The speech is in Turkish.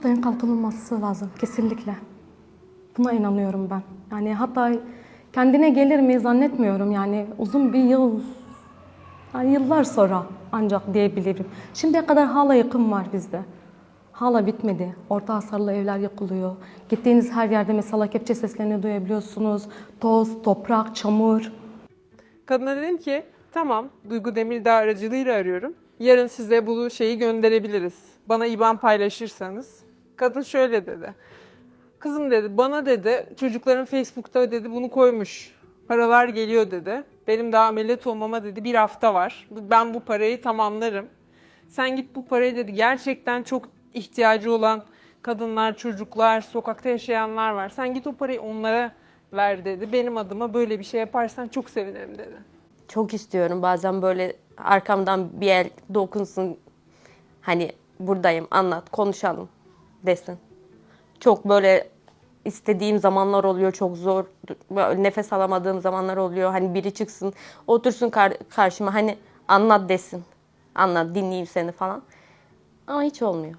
Hatay'ın kalkınılması lazım kesinlikle. Buna inanıyorum ben. Yani Hatay kendine gelir mi zannetmiyorum yani uzun bir yıl, yani yıllar sonra ancak diyebilirim. Şimdiye kadar hala yıkım var bizde. Hala bitmedi. Orta hasarlı evler yıkılıyor. Gittiğiniz her yerde mesela kepçe seslerini duyabiliyorsunuz. Toz, toprak, çamur. Kadına dedim ki tamam Duygu Demirdağ aracılığıyla arıyorum. Yarın size bu şeyi gönderebiliriz. Bana IBAN paylaşırsanız. Kadın şöyle dedi. Kızım dedi bana dedi çocukların Facebook'ta dedi bunu koymuş. Paralar geliyor dedi. Benim daha ameliyat olmama dedi bir hafta var. Ben bu parayı tamamlarım. Sen git bu parayı dedi gerçekten çok ihtiyacı olan kadınlar, çocuklar, sokakta yaşayanlar var. Sen git o parayı onlara ver dedi. Benim adıma böyle bir şey yaparsan çok sevinirim dedi. Çok istiyorum bazen böyle arkamdan bir el dokunsun. Hani buradayım anlat konuşalım desin. Çok böyle istediğim zamanlar oluyor çok zor nefes alamadığım zamanlar oluyor. Hani biri çıksın otursun kar- karşıma hani anlat desin. Anlat dinleyeyim seni falan. Ama hiç olmuyor.